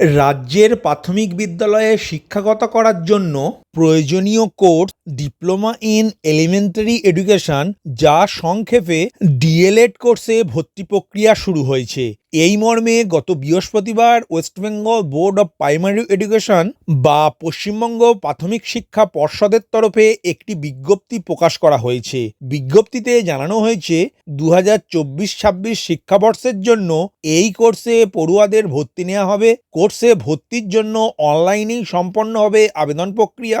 রাজ্যের প্রাথমিক বিদ্যালয়ে শিক্ষাগত করার জন্য প্রয়োজনীয় course, diploma in elementary education, যা সংক্ষেপে ডিএলএড কোর্সে ভর্তি প্রক্রিয়া শুরু হয়েছে। এই মর্মে গত বৃহস্পতিবার West Bengal board of primary education বা পশ্চিমবঙ্গ প্রাথমিক শিক্ষা পর্ষদের তরফে একটি বিজ্ঞপ্তি প্রকাশ করা হয়েছে। বিজ্ঞপ্তিতে জানানো হয়েছে দু হাজার চব্বিশ ছাব্বিশ শিক্ষাবর্ষের জন্য এই কোর্সে পড়ুয়াদের ভর্তি নেওয়া হবে। কোর্সে ভর্তির জন্য অনলাইনেই সম্পন্ন হবে আবেদন প্রক্রিয়া।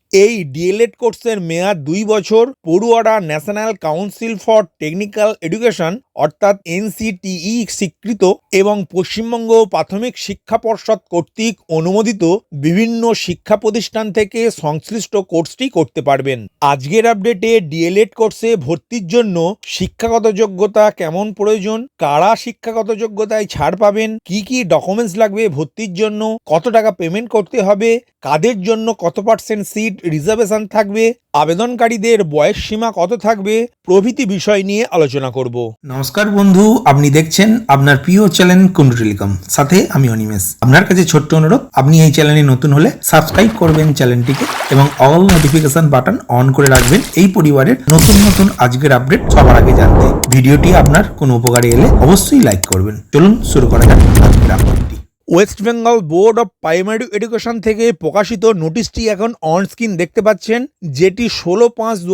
এই ডিএলএড কোর্সের মেয়াদ দুই বছর। পড়ুয়ারা national council for technical education অর্থাৎ এনসিটিই স্বীকৃত এবং পশ্চিমবঙ্গ প্রাথমিক শিক্ষা পর্ষদ কর্তৃক অনুমোদিত বিভিন্ন শিক্ষা প্রতিষ্ঠান থেকে সংশ্লিষ্ট কোর্সটি করতে পারবেন। আজকের আপডেটে ডিএলএড কোর্সে ভর্তির জন্য শিক্ষাগত যোগ্যতা কেমন প্রয়োজন? কারা শিক্ষাগত যোগ্যতায় ছাড় পাবেন? কি কি ডকুমেন্টস লাগবে ভর্তির জন্য? কত টাকা পেমেন্ট করতে হবে? কাদের জন্য কত পার্সেন্ট সিট রিজার্ভেশন থাকবে, আবেদনকারীদের বয়স সীমা কত থাকবে, প্রভৃতি বিষয় নিয়ে আলোচনা করব। নমস্কার বন্ধু, আপনি দেখছেন আপনার প্রিয় চ্যানেল কুন্ডু টেলিকম সাথে আমি অনিমেষ। আপনার কাছে ছোট্ট অনুরোধ, আপনি এই চ্যানেলে নতুন হলে সাবস্ক্রাইব করবেন চ্যানেলটিকে এবং অল নোটিফিকেশন বাটন অন করে রাখবেন এই পরিবারের নতুন নতুন আজকের আপডেট সবার আগে জানতে। ভিডিওটি আপনার কোনো উপকারে এলে অবশ্যই লাইক করবেন। চলুন শুরু করা যাক আজকের আপডেটটি West Bengal board of primary education থেকে প্রকাশিত নোটিশটি এখন অন স্ক্রিন দেখতে পাচ্ছেন, যেটি ষোলো পাঁচ দু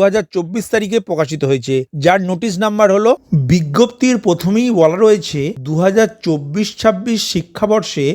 তারিখে প্রকাশিত হয়েছে। যার নোটিশ নাম্বার হলো, বিজ্ঞপ্তির প্রথমেই বলা রয়েছে দু হাজার চব্বিশ ছাব্বিশ শিক্ষাবর্ষে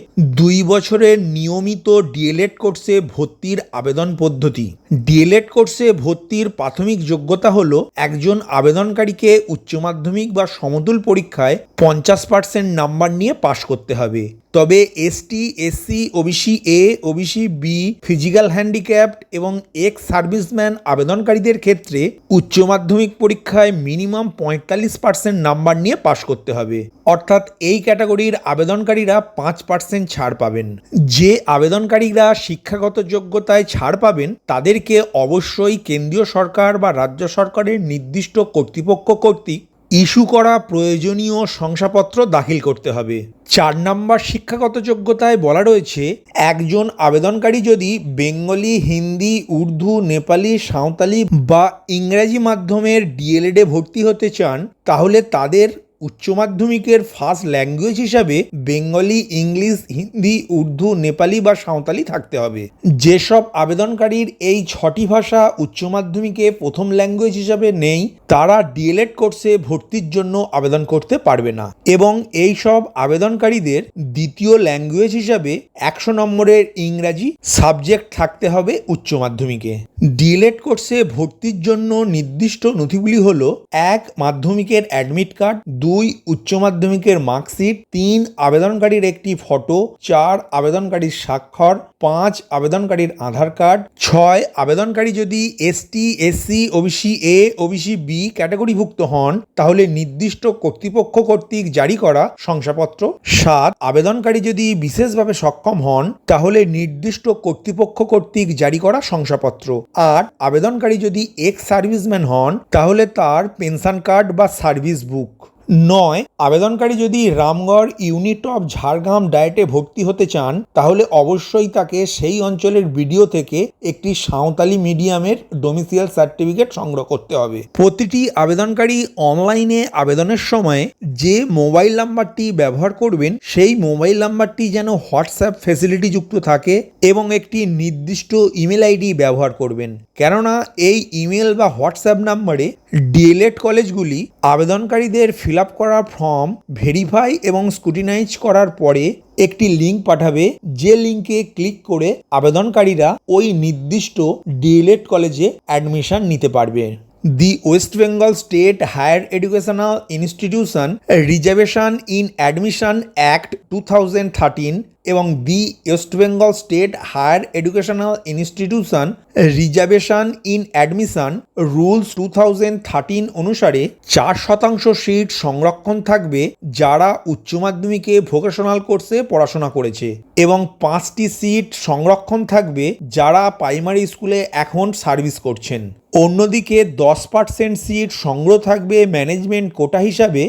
দুই বছরের নিয়মিত ডিএলএড কোর্সে ভর্তির আবেদন পদ্ধতি। ডিএলএড কোর্সে ভর্তির প্রাথমিক যোগ্যতা হলো, একজন আবেদনকারীকে উচ্চ মাধ্যমিক বা সমতুল পরীক্ষায় পঞ্চাশ পার্সেন্ট নাম্বার নিয়ে পাশ করতে হবে। তবে ST SC OBC A OBC B physical handicapped এবং এক্স সার্ভিসম্যান আবেদনকারীদের ক্ষেত্রে উচ্চ মাধ্যমিক পরীক্ষায় মিনিমাম পঁয়তাল্লিশ পার্সেন্ট নাম্বার নিয়ে পাশ করতে হবে। অর্থাৎ এই ক্যাটাগরির আবেদনকারীরা পাঁচ পার্সেন্ট ছাড় পাবেন। যে আবেদনকারীরা শিক্ষাগত যোগ্যতায় ছাড় পাবেন, তাদেরকে অবশ্যই কেন্দ্রীয় সরকার বা রাজ্য সরকারের নির্দিষ্ট কর্তৃপক্ষ কর্তৃক ইস্যু করা প্রয়োজনীয় শংসাপত্র দাখিল করতে হবে। চার নম্বর শিক্ষাগত যোগ্যতায় বলা রয়েছে, একজন আবেদনকারী যদি বেঙ্গলি, হিন্দি, উর্দু, নেপালি, সাঁওতালি বা ইংরাজি মাধ্যমের ডিএলএডে ভর্তি হতে চান, তাহলে তাদের উচ্চ মাধ্যমিকের ফার্স্ট ল্যাঙ্গুয়েজ হিসাবে বেঙ্গলি, ইংলিশ, হিন্দি, উর্দু, নেপালি বা সাঁওতালি থাকতে হবে। যেসব আবেদনকারীর এই ছটি ভাষা উচ্চ মাধ্যমিকে প্রথম ল্যাঙ্গুয়েজ হিসাবে নেই, তারা ডিএলএড কোর্সে ভর্তির জন্য আবেদন করতে পারবে না। এবং এই সব আবেদনকারীদের দ্বিতীয় ল্যাঙ্গুয়েজ হিসাবে একশো নম্বরের ইংরাজি সাবজেক্ট থাকতে হবে উচ্চ মাধ্যমিকে। ডিএলএড কোর্সে ভর্তির জন্য নির্দিষ্ট নথিগুলি হলো, এক, মাধ্যমিকের অ্যাডমিট কার্ড দুই উচ্চ মাধ্যমিকের মার্কশিট, তিন আবেদনকারীর একটি ফটো, চার আবেদনকারীর স্বাক্ষর, পাঁচ আবেদনকারীর আধার কার্ড, ছয় আবেদনকারী যদি ST SC OBC, A, OBC, B ক্যাটাগরিভুক্ত হন, তাহলে নির্দিষ্ট কর্তৃপক্ষ কর্তৃক জারি করা শংসাপত্র। সাত আবেদনকারী যদি বিশেষভাবে সক্ষম হন, তাহলে নির্দিষ্ট কর্তৃপক্ষ কর্তৃক জারি করা শংসাপত্র। আট আবেদনকারী যদি এক্স সার্ভিসম্যান হন, তাহলে তার পেনশন কার্ড বা সার্ভিস বুক। নয়, আবেদনকারী যদি রামগড় ইউনিট অফ ঝাড়গ্রাম ডায়েটে ভর্তি হতে চান, তাহলে অবশ্যই তাকে সেই অঞ্চলের ভিডিও থেকে একটি সাঁওতালি মিডিয়ামের ডোমিসিয়াল সার্টিফিকেট সংগ্রহ করতে হবে। প্রতিটি আবেদনকারী অনলাইনে আবেদনের সময় যে মোবাইল নাম্বারটি ব্যবহার করবেন, সেই মোবাইল নাম্বারটি যেন হোয়াটসঅ্যাপ ফেসিলিটি যুক্ত থাকে এবং একটি নির্দিষ্ট ইমেল আইডি ব্যবহার করবেন। কেননা, এই ইমেল বা হোয়াটসঅ্যাপ নাম্বারে ডিএলএড কলেজগুলি আবেদনকারীদের ফিল আপ করা ফর্ম ভেরিফাই এবং স্কুটিনাইজ করার পরে একটি লিঙ্ক পাঠাবে, যে লিঙ্কে ক্লিক করে আবেদনকারীরা ওই নির্দিষ্ট ডিএলএড কলেজে অ্যাডমিশন নিতে পারবে। The West Bengal state higher educational institution reservation in admission act two thousand thirteen এবং the West Bengal state higher educational institution reservation in admission rules two thousand thirteen অনুসারে চার শতাংশ সিট সংরক্ষণ থাকবে যারা উচ্চ মাধ্যমিকে ভোকেশনাল কোর্সে পড়াশোনা করেছে। এবং পাঁচটি সিট সংরক্ষণ থাকবে যারা প্রাইমারি স্কুলে এখন সার্ভিস করছেন। অন্যদিকে দশ পার্সেন্ট সিট সংগ্রহ থাকবে ম্যানেজমেন্ট কোটা হিসাবে।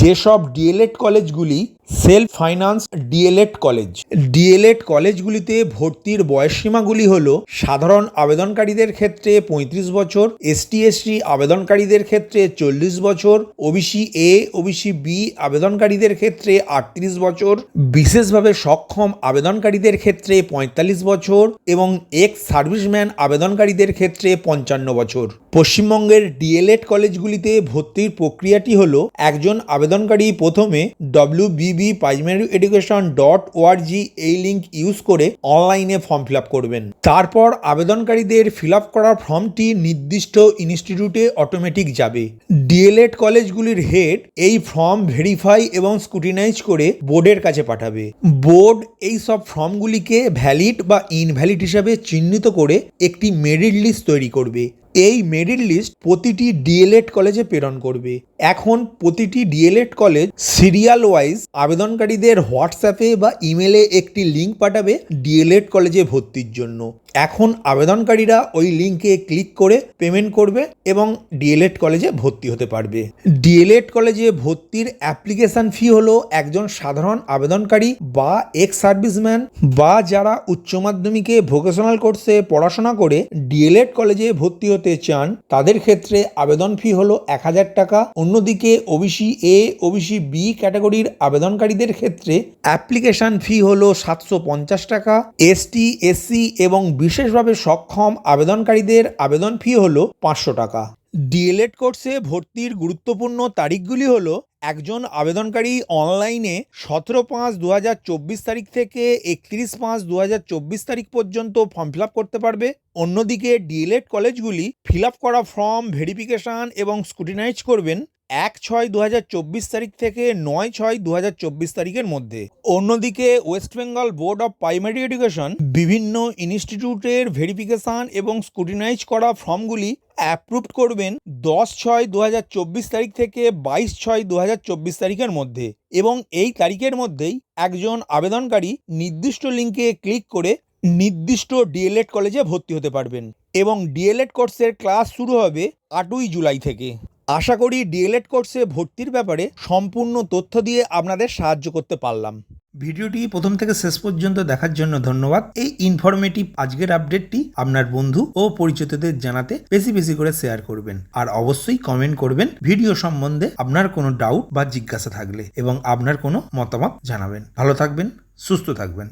যেসব ডিএলএড কলেজগুলি self finance DElEd college. DElEd কলেজগুলিতে ভর্তির বয়সসীমাগুলি হল সাধারণ আবেদনকারীদের ক্ষেত্রে পঁয়ত্রিশ বছর এসটি এসসি আবেদনকারীদের ক্ষেত্রে চল্লিশ বছর, ওবিসি এ, ওবিসি বি আবেদনকারীদের ক্ষেত্রে আটত্রিশ বছর, বিশেষভাবে সক্ষম আবেদনকারীদের ক্ষেত্রে পঁয়তাল্লিশ বছর এবং এক্স সার্ভিসম্যান আবেদনকারীদের ক্ষেত্রে পঞ্চান্ন বছর। পশ্চিমবঙ্গের ডিএলএড কলেজগুলিতে ভর্তির প্রক্রিয়াটি হল একজন আবেদনকারী প্রথমে W BB primary education dot ORG এই লিঙ্ক ইউজ করে অনলাইনে ফর্ম ফিল আপ করবেন। তারপর আবেদনকারীদের ফিল আপ করা ফর্মটি নির্দিষ্ট ইনস্টিটিউটে অটোমেটিক যাবে। ডিএলএড কলেজগুলির হেড এই ফর্ম ভেরিফাই এবং স্কুটিনাইজ করে বোর্ডের কাছে পাঠাবে। বোর্ড এই সব ফর্মগুলিকে ভ্যালিড বা ইনভ্যালিড হিসাবে চিহ্নিত করে একটি মেরিট লিস্ট তৈরি করবে। এই মেরিট লিস্ট প্রতিটি ডিএলএড কলেজে প্রেরণ করবে। এখন প্রতিটি ডিএলএড কলেজ সিরিয়াল ওয়াইজ আবেদনকারীদের হোয়াটসঅ্যাপে বা ইমেলে একটি লিঙ্ক পাঠাবে ডিএলএড কলেজে ভর্তির জন্য। এখন আবেদনকারীরা ওই লিঙ্কে ক্লিক করে পেমেন্ট করবে এবং ডিএলএড কলেজে ভর্তি হতে পারবে। ডিএলএড কলেজে ভর্তির অ্যাপ্লিকেশন ফি হলো একজন সাধারণ আবেদনকারী বা এক্স সার্ভিসম্যান বা যারা উচ্চ মাধ্যমিকে ভোকেশনাল কোর্সে পড়াশোনা করে ডিএলএড কলেজে ভর্তি হতে চান, তাদের ক্ষেত্রে আবেদন ফি হলো এক হাজার টাকা। অন্যদিকে ওবিসি এ ওবিসি বি ক্যাটাগরির আবেদনকারীদের ক্ষেত্রে অ্যাপ্লিকেশন ফি হলো সাতশো পঞ্চাশ টাকা। এসটি এসসি এবং বিশেষভাবে সক্ষম আবেদনকারীদের আবেদন ফি হল পাঁচশো টাকা। ডিএলএড কোর্সে ভর্তির গুরুত্বপূর্ণ তারিখগুলি হলো একজন আবেদনকারী অনলাইনে সতেরো পাঁচ দু তারিখ থেকে একত্রিশ পাঁচ দু তারিখ পর্যন্ত ফর্ম ফিল করতে পারবে। অন্যদিকে ডিএলএড কলেজগুলি ফিল করা ফর্ম ভেরিফিকেশন এবং স্কুটিনাইজ করবেন। এক ছয় দু তারিখ থেকে নয় ছয় দু তারিখের মধ্যে। অন্যদিকে West Bengal board of primary education বিভিন্ন ইনস্টিটিউটের ভেরিফিকেশন এবং স্কুটিনাইজ করা ফর্মগুলি অ্যাপ্রুভ করবেন দশ ছয় দু তারিখ থেকে বাইশ ছয় দু তারিখের মধ্যে এবং এই তারিখের মধ্যেই একজন আবেদনকারী নির্দিষ্ট লিঙ্কে ক্লিক করে নির্দিষ্ট ডিএলএড কলেজে ভর্তি হতে পারবেন এবং ডিএলএড কোর্সের ক্লাস শুরু হবে আটই জুলাই থেকে। আশা করি ডিএলএড কোর্সে ভর্তির ব্যাপারে সম্পূর্ণ তথ্য দিয়ে আপনাদের সাহায্য করতে পারলাম। ভিডিওটি প্রথম থেকে শেষ পর্যন্ত দেখার জন্য ধন্যবাদ। এই ইনফরমেটিভ আজকের আপডেটটি আপনার বন্ধু ও পরিচিতদের জানাতে বেশি বেশি করে শেয়ার করবেন। আর অবশ্যই কমেন্ট করবেন ভিডিও সম্বন্ধে আপনার কোনো ডাউট বা জিজ্ঞাসা থাকলে এবং আপনার কোনো মতামত জানাবেন। ভালো থাকবেন, সুস্থ থাকবেন।